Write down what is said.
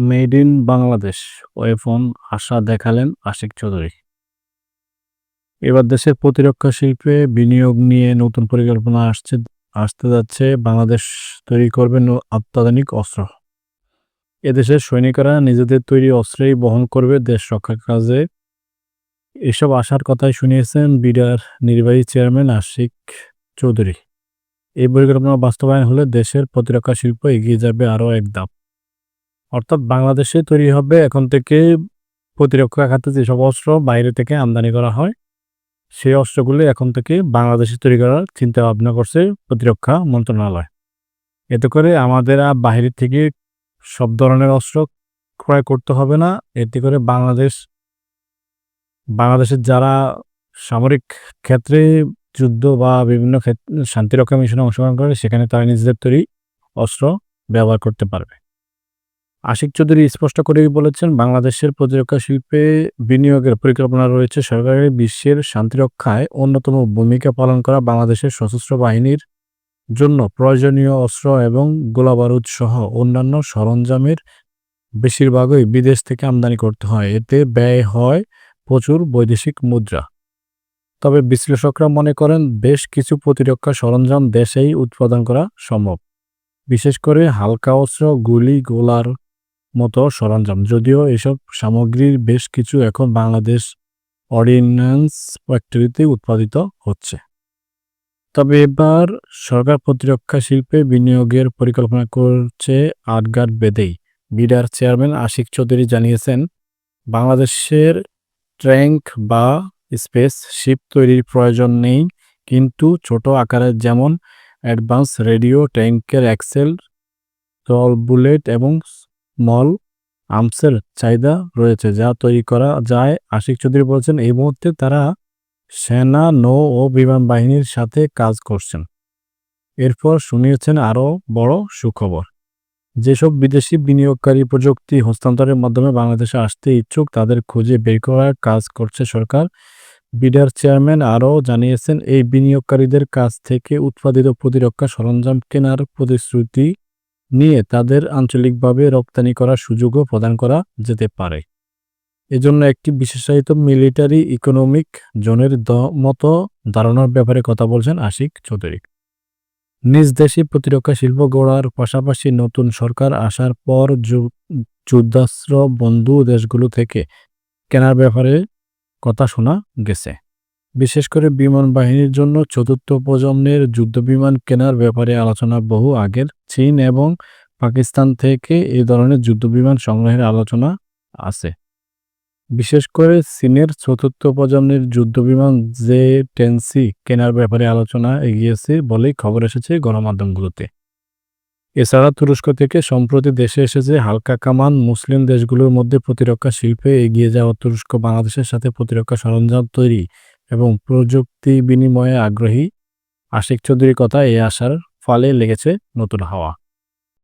Made in Bangladesh weapon আশা দেখালেন আশিক চৌধুরী। এবার দেশের প্রতিরক্ষা শিল্পে বিনিয়োগ নিয়ে নতুন পরিকল্পনা আসছে, আসতে যাচ্ছে, বাংলাদেশ তৈরি করবে অত্যাধুনিক অস্ত্র। এদেশের সৈনিকরা নিজেদের তৈরি অস্ত্রেই বহন করবে দেশ রক্ষার কাজে। এসব আশার কথাই শুনিয়েছেন বিডার নির্বাহী চেয়ারম্যান আশিক চৌধুরী। এই পরিকল্পনা বাস্তবায়ন হলে দেশের প্রতিরক্ষা শিল্প এগিয়ে যাবে আরও এক ধাপ। অর্থাৎ বাংলাদেশে তৈরি হবে এখন থেকে প্রতিরক্ষা খাতে যেসব অস্ত্র বাইরে থেকে আমদানি করা হয়, সেই অস্ত্রগুলি এখন থেকে বাংলাদেশে তৈরি করার চিন্তা ভাবনা করছে প্রতিরক্ষা মন্ত্রণালয়। এতে করে আমাদের আর বাহিরের থেকে সব ধরনের অস্ত্র ক্রয় করতে হবে না, এতে করে বাংলাদেশ, বাংলাদেশের যারা সামরিক ক্ষেত্রে যুদ্ধ বা বিভিন্ন ক্ষেত্রে শান্তিরক্ষা মিশনে অংশগ্রহণ করে, সেখানে তারা নিজেদের তৈরি অস্ত্র ব্যবহার করতে পারবে। আশিক চৌধুরী স্পষ্ট করেই বলেছেন, বাংলাদেশের প্রতিরক্ষা শিল্পে বিনিয়োগের পরিকল্পনা রয়েছে সরকারের বিশ্বের শান্তিরক্ষায় অন্যতম ভূমিকা পালন করা বাংলাদেশের সশস্ত্র বাহিনীর জন্য প্রয়োজনীয় অস্ত্র এবং গোলাবারুদ সহ অন্যান্য সরঞ্জামের বেশিরভাগই বিদেশ থেকে আমদানি করতে হয়। এতে ব্যয় হয় প্রচুর বৈদেশিক মুদ্রা। তবে বিশ্লেষকরা মনে করেন, বেশ কিছু প্রতিরক্ষা সরঞ্জাম দেশেই উৎপাদন করা সম্ভব। বিশেষ করে হালকা অস্ত্র, গুলি, গোলার মতো সরঞ্জাম। যদিও এসব সামগ্রীর বেশ কিছু এখন বাংলাদেশ অর্ডিন্যান্স ফ্যাক্টরিতে উৎপাদিত হচ্ছে। তবে এবার সরকার প্রতিরক্ষা শিল্পে বিনিয়োগের পরিকল্পনা করছে আটগাট বেদেই। বিডার চেয়ারম্যান আশিক চৌধুরী জানিয়েছেন, বাংলাদেশের ট্র্যাঙ্ক বা স্পেস শিপ তৈরির প্রয়োজন নেই, কিন্তু ছোট আকারের যেমন অ্যাডভান্স রেডিও, ট্যাঙ্কের অ্যাক্সেল, টল বুলেট এবং স্মল আর্মসের চাহিদা রয়েছে যা তৈরি করা যায়। আশিক চৌধুরী বলছেন, এই মুহূর্তে তারা সেনা, নৌ ও বিমান বাহিনীর সাথে কাজ করছেন। এরপর শুনিয়েছেন আরও বড় সুখবর। যেসব বিদেশি বিনিয়োগকারী প্রযুক্তি হস্তান্তরের মাধ্যমে বাংলাদেশে আসতে ইচ্ছুক, তাদের খুঁজে বের করার কাজ করছে সরকার। বিডার চেয়ারম্যান আরও জানিয়েছেন, এই বিনিয়োগকারীদের কাছ থেকে উৎপাদিত প্রতিরক্ষা সরঞ্জাম কেনার প্রতিশ্রুতি নিয়ে তাদের আঞ্চলিকভাবে রপ্তানি করার সুযোগও প্রদান করা যেতে পারে। এজন্য একটি বিশেষায়িত মিলিটারি ইকোনমিক জোনের মতো ধারণার ব্যাপারে কথা বলছেন আশিক চৌধুরী। নিজ দেশে প্রতিরক্ষা শিল্প গড়ার পাশাপাশি নতুন সরকার আসার পর যুদ্ধাস্ত্র বন্ধু দেশগুলো থেকে কেনার ব্যাপারে কথা শোনা গেছে। বিশেষ করে বিমান বাহিনীর জন্য চতুর্থ প্রজন্মের যুদ্ধবিমান কেনার ব্যাপারে আলোচনা বহু আগের চীন এবং পাকিস্তান থেকে এই ধরনের যুদ্ধবিমান সংগ্রহের আলোচনা আছে। বিশেষ করে চীনের চতুর্থ প্রজন্মের যুদ্ধবিমান জে টেনসি কেনার ব্যাপারে আলোচনা এগিয়েছে বলেই খবর এসেছে গণমাধ্যমগুলোতে। এছাড়া তুরস্ক থেকে সম্প্রতি দেশে এসেছে হালকা কামান মুসলিম দেশগুলোর মধ্যে প্রতিরক্ষা শিল্পে এগিয়ে যাওয়া তুরস্ক বাংলাদেশের সাথে প্রতিরক্ষা সরঞ্জাম তৈরি এবং প্রযুক্তি বিনিময়ে আগ্রহী আশিক চৌধুরীর কথা এই আশার ফলে লেগেছে নতুন হাওয়া।